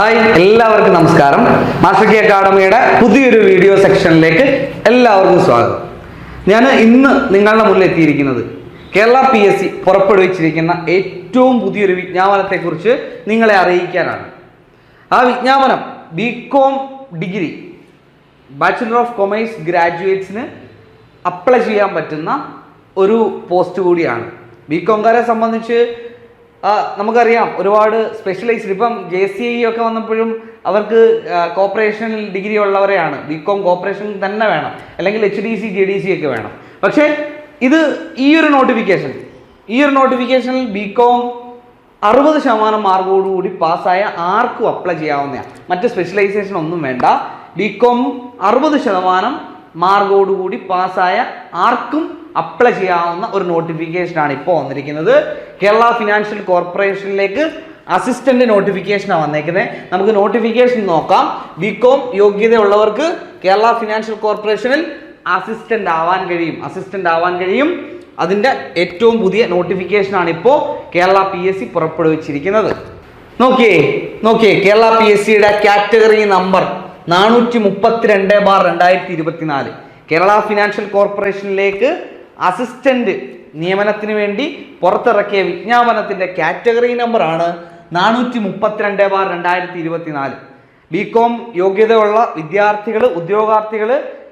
Hi എല്ലാവർക്കും നമസ്കാരം. Master K അക്കാഡമിയുടെ പുതിയൊരു വീഡിയോ സെക്ഷനിലേക്ക് എല്ലാവർക്കും സ്വാഗതം. ഞാൻ ഇന്ന് നിങ്ങളുടെ മുന്നിൽ എത്തിയിരിക്കുന്നത് കേരള പി എസ് സി പുറപ്പെടുവിച്ചിരിക്കുന്ന ഏറ്റവും പുതിയൊരു വിജ്ഞാപനത്തെക്കുറിച്ച് നിങ്ങളെ അറിയിക്കാനാണ്. ആ വിജ്ഞാപനം B Com degree bachelor of commerce ഗ്രാജുവേറ്റ്സിന് apply ചെയ്യാൻ പറ്റുന്ന ഒരു പോസ്റ്റ് കൂടിയാണ്. ബി കോംകാരെ സംബന്ധിച്ച് നമുക്കറിയാം ഒരുപാട് സ്പെഷ്യലൈസ്ഡ് ഇപ്പം ജെ സി ഐ ഒക്കെ വന്നപ്പോഴും അവർക്ക് കോപ്പറേഷനിൽ ഡിഗ്രി ഉള്ളവരെയാണ്. ബി കോം കോപ്പറേഷൻ തന്നെ വേണം. അല്ലെങ്കിൽ H D C J D C ഒക്കെ വേണം. പക്ഷേ ഇത് ഈ ഒരു നോട്ടിഫിക്കേഷൻ ഈ ഒരു നോട്ടിഫിക്കേഷനിൽ ബി കോം അറുപത് ശതമാനം മാർക്കോടുകൂടി പാസ്സായ ആർക്കും അപ്ലൈ ചെയ്യാവുന്നതാണ്. മറ്റ് സ്പെഷ്യലൈസേഷൻ ഒന്നും വേണ്ട. ബി കോം അറുപത് ശതമാനം മാർക്കോടുകൂടി പാസ്സായ ആർക്കും അപ്ലൈ ചെയ്യാവുന്ന ഒരു നോട്ടിഫിക്കേഷനാണ് ഇപ്പോൾ വന്നിരിക്കുന്നത്. കേരള ഫിനാൻഷ്യൽ കോർപ്പറേഷനിലേക്ക് അസിസ്റ്റന്റ് നോട്ടിഫിക്കേഷനാണ് വന്നേക്കുന്നത് നമുക്ക് നോട്ടിഫിക്കേഷൻ നോക്കാം. ബി കോം യോഗ്യതയുള്ളവർക്ക് കേരള ഫിനാൻഷ്യൽ കോർപ്പറേഷനിൽ അസിസ്റ്റന്റ് ആവാൻ കഴിയും. അസിസ്റ്റന്റ് ആവാൻ കഴിയും. അതിന്റെ ഏറ്റവും പുതിയ നോട്ടിഫിക്കേഷനാണ് ഇപ്പോൾ കേരള പി എസ് സി പുറപ്പെടുവിച്ചിരിക്കുന്നത്. നോക്കിയേ നോക്കിയേ. കേരള പി എസ് സിയുടെ കാറ്റഗറി നമ്പർ നാനൂറ്റി മുപ്പത്തിരണ്ട് ബാർ രണ്ടായിരത്തി ഇരുപത്തിനാല് കേരള ഫിനാൻഷ്യൽ കോർപ്പറേഷനിലേക്ക് അസിസ്റ്റന്റ് നിയമനത്തിന് വേണ്ടി പുറത്തിറക്കിയ വിജ്ഞാപനത്തിന്റെ കാറ്റഗറി നമ്പറാണ് നാനൂറ്റി മുപ്പത്തിരണ്ട് ബാർ രണ്ടായിരത്തി ഇരുപത്തിനാല് ബി കോം യോഗ്യതയുള്ള വിദ്യാർത്ഥികൾ ഉദ്യോഗാർത്ഥികൾ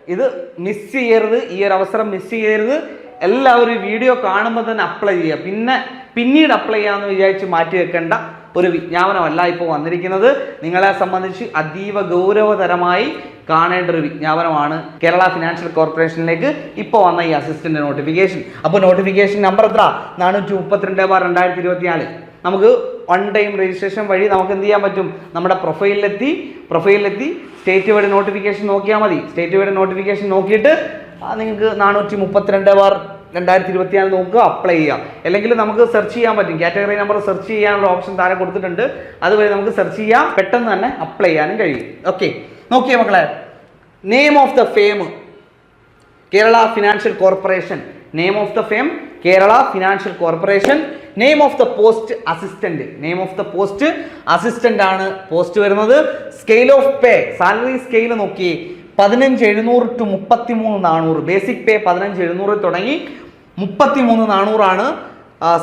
ഇത് മിസ് ചെയ്യരുത് ഈ ഒരു അവസരം മിസ് ചെയ്യരുത്. എല്ലാവരും വീഡിയോ കാണുമ്പോൾ തന്നെ അപ്ലൈ ചെയ്യുക. പിന്നെ പിന്നീട് അപ്ലൈ ചെയ്യാമെന്ന് വിചാരിച്ച് മാറ്റി വെക്കേണ്ട. ഒരു വിജ്ഞാപനമല്ല ഇപ്പോൾ വന്നിരിക്കുന്നത്. നിങ്ങളെ സംബന്ധിച്ച് അതീവ ഗൗരവതരമായി കാണേണ്ട ഒരു വിജ്ഞാപനമാണ് കേരള ഫിനാൻഷ്യൽ കോർപ്പറേഷനിലേക്ക് ഇപ്പോൾ വന്ന ഈ അസിസ്റ്റന്റ് നോട്ടിഫിക്കേഷൻ അപ്പോൾ നോട്ടിഫിക്കേഷൻ നമ്പർ എത്ര? നാനൂറ്റി മുപ്പത്തിരണ്ട് ബാർ രണ്ടായിരത്തി ഇരുപത്തിനാല് നമുക്ക് വൺ ടൈം രജിസ്ട്രേഷൻ വഴി നമുക്ക് എന്ത് ചെയ്യാൻ പറ്റും? നമ്മുടെ പ്രൊഫൈലിലെത്തി പ്രൊഫൈലിലെത്തി സ്റ്റേറ്റ് വൈഡ് നോട്ടിഫിക്കേഷൻ നോക്കിയാൽ മതി. സ്റ്റേറ്റ് വൈഡ് നോട്ടിഫിക്കേഷൻ നോക്കിയിട്ട് നിങ്ങൾക്ക് നാനൂറ്റി മുപ്പത്തിരണ്ട് ബാർ രണ്ടായിരത്തി ഇരുപത്തിനാല് നോക്കുക അപ്ലൈ ചെയ്യാം അല്ലെങ്കിൽ നമുക്ക് സെർച്ച് ചെയ്യാൻ പറ്റും. കാറ്റഗറി നമ്പർ സെർച്ച് ചെയ്യാനുള്ള ഓപ്ഷൻ താഴെ കൊടുത്തിട്ടുണ്ട്. അതുവഴി നമുക്ക് സെർച്ച് ചെയ്യാം. പെട്ടെന്ന് തന്നെ അപ്ലൈ ചെയ്യാനും കഴിയും. ഓക്കെ നോക്കിയേ മക്കളെ. Name of the firm Kerala financial corporation name of the firm Kerala financial corporation name of the post assistant name of the post assistant ആണ് പോസ്റ്റ് വരുന്നത്. Scale of pay salary scale നോക്കി പതിനഞ്ച് എഴുന്നൂറ് to മുപ്പത്തി മൂന്ന് നാനൂറ്. Basic pay പതിനഞ്ച് എഴുന്നൂറ് തുടങ്ങി മുപ്പത്തി മൂന്ന് നാനൂറാണ്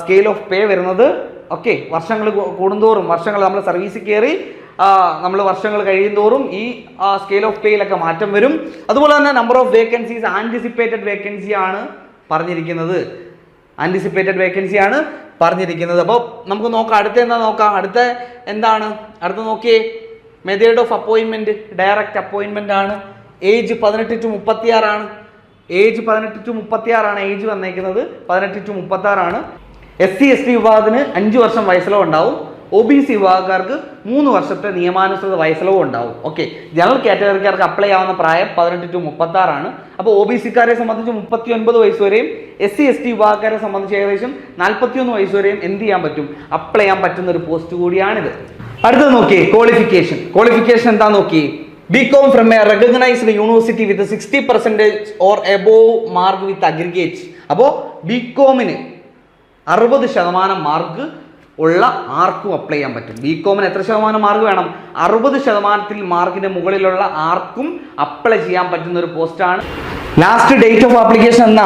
സ്കെയിൽ ഓഫ് പേ വരുന്നത്. ഓക്കെ വർഷങ്ങൾ കൂടുന്തോറും വർഷങ്ങൾ നമ്മൾ സർവീസിൽ കയറി നമ്മൾ വർഷങ്ങൾ കഴിയുന്തോറും ഈ സ്കെയിൽ ഓഫ് പേയിലൊക്കെ മാറ്റം വരും. അതുപോലെ തന്നെ number of vacancies anticipated vacancy ആണ് പറഞ്ഞിരിക്കുന്നത്. ആന്റിസിപ്പേറ്റഡ് വേക്കൻസി ആണ് പറഞ്ഞിരിക്കുന്നത്. അപ്പോൾ നമുക്ക് നോക്കാം അടുത്ത എന്താ നോക്കാം? അടുത്ത എന്താണ്? അടുത്ത നോക്കിയേ. മെത്തേഡ് ഓഫ് അപ്പോയിൻമെന്റ് ഡയറക്റ്റ് അപ്പോയിൻമെന്റ് ആണ്. ഏജ് പതിനെട്ട് ടു മുപ്പത്തിയാറാണ്. ഏജ് പതിനെട്ട് ടു മുപ്പത്തിയാറാണ് ഏജ് വന്നേക്കുന്നത്. പതിനെട്ട് ടു മുപ്പത്താറാണ് എസ് സി എസ് ടി വിഭാഗത്തിന് അഞ്ച് വർഷം വയസ്സിലോ ഉണ്ടാവും. ഒ ബി സി വിഭാഗക്കാർക്ക് മൂന്ന് വർഷത്തെ നിയമാനുസൃത വയസ്സിലോ ഉണ്ടാവും. ഓക്കെ. ജനറൽ കാറ്റഗറിക്കാർക്ക് അപ്ലൈ ആവുന്ന പ്രായം പതിനെട്ട് ടു മുപ്പത്തി ആറാണ് അപ്പോൾ ഒ ബി സിക്കാരെ സംബന്ധിച്ച് മുപ്പത്തി ഒൻപത് വയസ്സ് വരെയും എസ് സി എസ് ടി വിഭാഗക്കാരെ സംബന്ധിച്ച് ഏകദേശം നാൽപ്പത്തിയൊന്ന് വയസ്സ് വരെയും എന്ത് ചെയ്യാൻ പറ്റും? അപ്ലൈ ചെയ്യാൻ പറ്റുന്ന ഒരു പോസ്റ്റ് കൂടിയാണിത്. അടുത്തത് നോക്കിയേ ക്വാളിഫിക്കേഷൻ ക്വാളിഫിക്കേഷൻ എന്താ നോക്കി com from a recognised university with sixty percentage or above mark with aggregate അപ്പോൾ ബി കോമിന് അറുപത് ശതമാനം മാർക്ക് ഉള്ള ആർക്കും അപ്ലൈ ചെയ്യാൻ പറ്റും. ബി കോമിന് എത്ര ശതമാനം മാർക്ക് വേണം? അറുപത് ശതമാനത്തിൽ മാർക്കിന്റെ മുകളിലുള്ള ആർക്കും അപ്ലൈ ചെയ്യാൻ പറ്റുന്ന ഒരു പോസ്റ്റാണ് ലാസ്റ്റ് ഡേറ്റ് ഓഫ് ആപ്ലിക്കേഷൻ എന്നാ?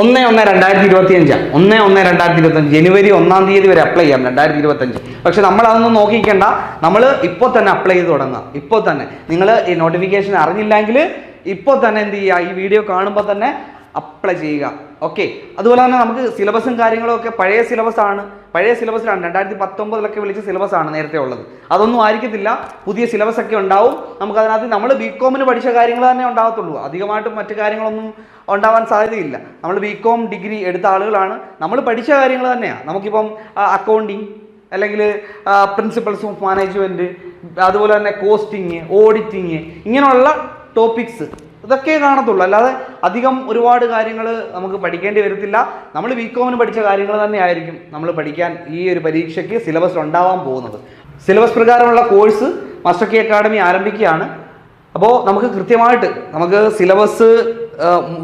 ഒന്ന് ഒന്ന് രണ്ടായിരത്തി ഇരുപത്തി അഞ്ച് ഒന്ന് ഒന്ന് രണ്ടായിരത്തി ഇരുപത്തി അഞ്ച് ജനുവരി ഒന്നാം തീയതി വരെ അപ്ലൈ ചെയ്യാം രണ്ടായിരത്തി ഇരുപത്തി അഞ്ച് പക്ഷെ നമ്മൾ അതൊന്നും നോക്കിക്കണ്ട. നമ്മൾ ഇപ്പോൾ തന്നെ അപ്ലൈ ചെയ്ത് തുടങ്ങാം ഇപ്പോൾ തന്നെ. നിങ്ങൾ ഈ നോട്ടിഫിക്കേഷൻ അറിഞ്ഞില്ലെങ്കിൽ ഇപ്പോൾ തന്നെ എന്ത് ചെയ്യുക? ഈ വീഡിയോ കാണുമ്പോൾ തന്നെ അപ്ലൈ ചെയ്യുക. ഓക്കെ അതുപോലെ തന്നെ നമുക്ക് സിലബസും കാര്യങ്ങളും ഒക്കെ പഴയ സിലബസ് ആണ്. പഴയ സിലബസിലാണ് രണ്ടായിരത്തി പത്തൊമ്പതിലൊക്കെ വിളിച്ച സിലബസ് ആണ് നേരത്തെ ഉള്ളത്. അതൊന്നും ആയിരിക്കത്തില്ല. പുതിയ സിലബസ് ഒക്കെ ഉണ്ടാവും. നമുക്ക് അതിനകത്ത് നമ്മൾ ബി കോമിന് പഠിച്ച കാര്യങ്ങൾ തന്നെ ഉണ്ടാകത്തുള്ളൂ. അധികമായിട്ടും മറ്റു കാര്യങ്ങളൊന്നും ഉണ്ടാവാൻ സാധ്യതയില്ല. നമ്മൾ ബി കോം ഡിഗ്രി എടുത്ത ആളുകളാണ്. നമ്മൾ പഠിച്ച കാര്യങ്ങൾ തന്നെയാണ് നമുക്കിപ്പം അക്കൗണ്ടിങ് അല്ലെങ്കിൽ പ്രിൻസിപ്പൾസ് ഓഫ് മാനേജ്മെന്റ് അതുപോലെ തന്നെ കോസ്റ്റിങ് ഓഡിറ്റിങ് ഇങ്ങനെയുള്ള ടോപ്പിക്സ് ഇതൊക്കെ കാണത്തുള്ളൂ. അല്ലാതെ അധികം ഒരുപാട് കാര്യങ്ങൾ നമുക്ക് പഠിക്കേണ്ടി വരത്തില്ല. നമ്മൾ ബി കോമിന് പഠിച്ച കാര്യങ്ങൾ തന്നെ ആയിരിക്കും നമ്മൾ പഠിക്കാൻ ഈ ഒരു പരീക്ഷയ്ക്ക് സിലബസ് ഉണ്ടാവാൻ പോകുന്നത്. സിലബസ് പ്രകാരമുള്ള കോഴ്സ് മാസ്റ്റർ കെ അക്കാഡമി ആരംഭിക്കുകയാണ്. അപ്പോൾ നമുക്ക് കൃത്യമായിട്ട് നമുക്ക് സിലബസ്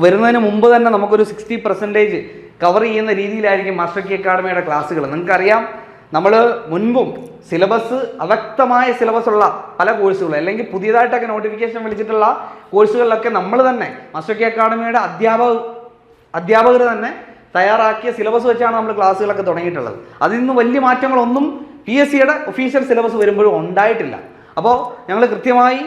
വരുന്നതിന് മുമ്പ് തന്നെ നമുക്കൊരു സിക്സ്റ്റി പെർസെന്റേജ് കവർ ചെയ്യുന്ന രീതിയിലായിരിക്കും മാസ്റ്റർ കെ അക്കാഡമിയുടെ ക്ലാസ്സുകൾ നിങ്ങൾക്കറിയാം നമ്മൾ മുൻപും സിലബസ് അവ്യക്തമായ സിലബസ് ഉള്ള പല കോഴ്സുകൾ അല്ലെങ്കിൽ പുതിയതായിട്ടൊക്കെ നോട്ടിഫിക്കേഷൻ വിളിച്ചിട്ടുള്ള കോഴ്സുകളിലൊക്കെ നമ്മൾ തന്നെ മസ്റ്റോക്കി അക്കാഡമിയുടെ അധ്യാപക അധ്യാപകർ തന്നെ തയ്യാറാക്കിയ സിലബസ് വെച്ചാണ് നമ്മൾ ക്ലാസ്സുകളൊക്കെ തുടങ്ങിയിട്ടുള്ളത്. അതിൽ നിന്ന് വലിയ മാറ്റങ്ങളൊന്നും പി എസ് സിയുടെ ഒഫീഷ്യൽ സിലബസ് വരുമ്പോഴും ഉണ്ടായിട്ടില്ല. അപ്പോൾ ഞങ്ങൾ കൃത്യമായി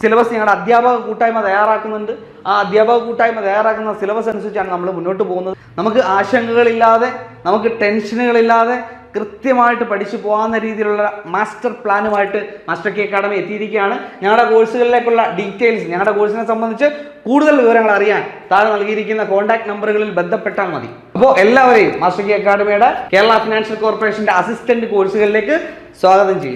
സിലബസ് ഞങ്ങളുടെ അധ്യാപക കൂട്ടായ്മ തയ്യാറാക്കുന്നുണ്ട്. ആ അധ്യാപക കൂട്ടായ്മ തയ്യാറാക്കുന്ന സിലബസ് അനുസരിച്ചാണ് നമ്മൾ മുന്നോട്ട് പോകുന്നത്. നമുക്ക് ആശങ്കകളില്ലാതെ നമുക്ക് ടെൻഷനുകളില്ലാതെ കൃത്യമായിട്ട് പഠിച്ചു പോകാവുന്ന രീതിയിലുള്ള മാസ്റ്റർ പ്ലാനുമായിട്ട് മാസ്റ്റർ കെ അക്കാഡമി എത്തിയിരിക്കുകയാണ്. ഞങ്ങളുടെ കോഴ്സുകളിലേക്കുള്ള ഡീറ്റെയിൽസ് ഞങ്ങളുടെ കോഴ്സിനെ സംബന്ധിച്ച് കൂടുതൽ വിവരങ്ങൾ അറിയാൻ താഴെ നൽകിയിരിക്കുന്ന കോൺടാക്ട് നമ്പറുകളിൽ ബന്ധപ്പെട്ടാൽ മതി. അപ്പോൾ എല്ലാവരെയും മാസ്റ്റർ കെ അക്കാഡമിയുടെ കേരള ഫിനാൻഷ്യൽ കോർപ്പറേഷന്റെ അസിസ്റ്റന്റ് കോഴ്സുകളിലേക്ക് സ്വാഗതം ചെയ്യും